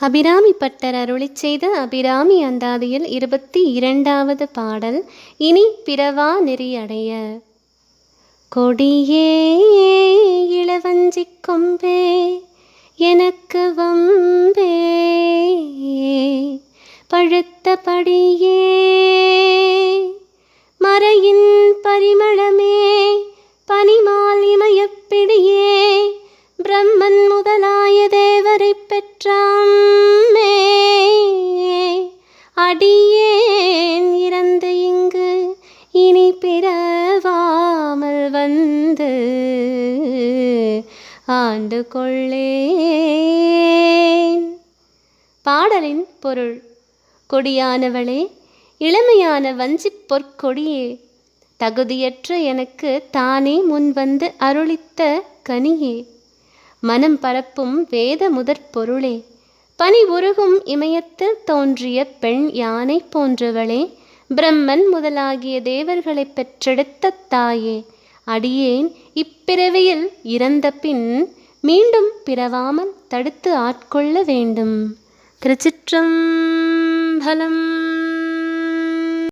Abirami butter அருளி செய்த அபிராமி அந்தாதியில் இருபத்தி இரண்டாவது பாடல் இனி பிறவா நெறியடைய? கொடியே இளவஞ்சிக் கொம்பே எனக்கு வம்பே பழுத்தபடியே மறையின் பரிமளமே பனிமால் இமயப்பிடியே பிரம்மன் முதலாய தேவரை பெற்றாமே. அடியேன் இறந்து இங்கு இனி பிறவாமல் வந்து ஆண்டு கொள்ளேன். பாடலின் பொருள் கொடியானவளே இளமையான வஞ்சிப் பொற்கொடியே தகுதியற்ற எனக்கு தானே முன்வந்து அருளித்த கனியே. மனம் பரப்பும் வேத முதற் பொருளே பனி உருகும் இமயத்தில் தோன்றிய பெண் யானை போன்றவளே பிரம்மன் முதலாகிய தேவர்களைப் பெற்றெடுத்த தாயே. அடியேன் இப்பிறவியில் இறந்த பின் மீண்டும் பிறவாமல் தடுத்து ஆட்கொள்ள வேண்டும். திருச்சிற்றம்பலம்